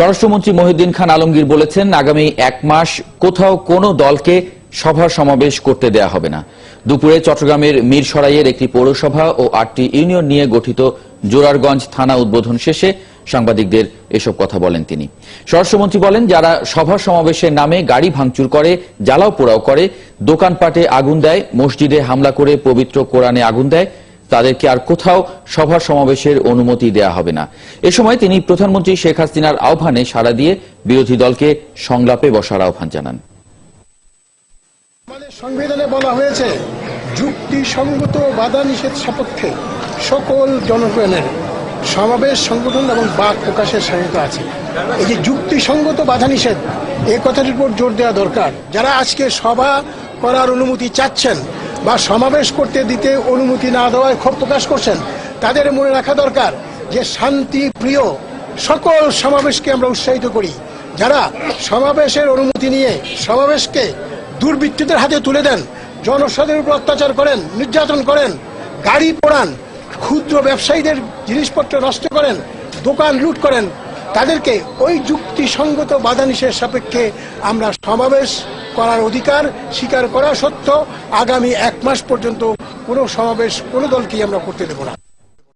স্বরাষ্ট্রমন্ত্রী মহিউদ্দিন খান আলমগীর বলেছেন, আগামী এক মাস কোথাও কোনো দলকে সভা সমাবেশ করতে দেয়া হবে না। দুপুরে চট্টগ্রামের মিরসরাইয়ের একটি পৌরসভা ও আটটি ইউনিয়ন নিয়ে গঠিত জোরারগঞ্জ থানা উদ্বোধন শেষে সাংবাদিকদের এসব কথা বলেন তিনি। স্বরাষ্ট্রমন্ত্রী বলেন, যারা সভা সমাবেশের নামে গাড়ি ভাঙচুর করে, জ্বালাও পোড়াও করে, দোকানপাটে আগুন দেয়, মসজিদে হামলা করে পবিত্র কোরআনে আগুন দেয় তাদেরকে আর কোথাও সভা সমাবেশের অনুমতি দেয়া হবে না। এ সময় তিনি প্রধানমন্ত্রী শেখ হাসিনার আহ্বানে সাড়া দিয়ে বিরোধী দলকে সংলাপে বসার আহ্বান জানান। সংবিধানে বলা হয়েছে, যুক্তিসঙ্গত বাধা নিষেধ সাপেক্ষে সকল জনগণের সমাবেশ সংগঠন এবং বাক প্রকাশের স্বাধীনতা আছে। এই যে যুক্তিসঙ্গত বাধা নিষেধ এ কথাটির উপর জোর দেওয়া দরকার। যারা আজকে সভা করার অনুমতি চাচ্ছেন বা সমাবেশ করতে দিতে অনুমতি না দেওয়ায় ক্ষোভ প্রকাশ করছেন। তাদের মনে রাখা দরকার যে শান্তি প্রিয় সকল সমাবেশকে আমরা উৎসাহিত করি। যারা সমাবেশের অনুমতি নিয়ে সমাবেশকে দুর্বৃত্তদের হাতে তুলে দেন জনসাধারণের উপর অত্যাচার করেন, নির্যাতন করেন, গাড়ি পোড়ান, ক্ষুদ্র ব্যবসায়ীদের জিনিসপত্র নষ্ট করেন, দোকান লুট করেন, তাদেরকে ওই যুক্তিসঙ্গত বাধা নিষেধ সাপেক্ষে আমরা সমাবেশ করার অধিকার স্বীকার করা সত্ত্বেও আগামী এক মাস পর্যন্ত কোনো সমাবেশ কোনো দলকেই আমরা করতে দেব না।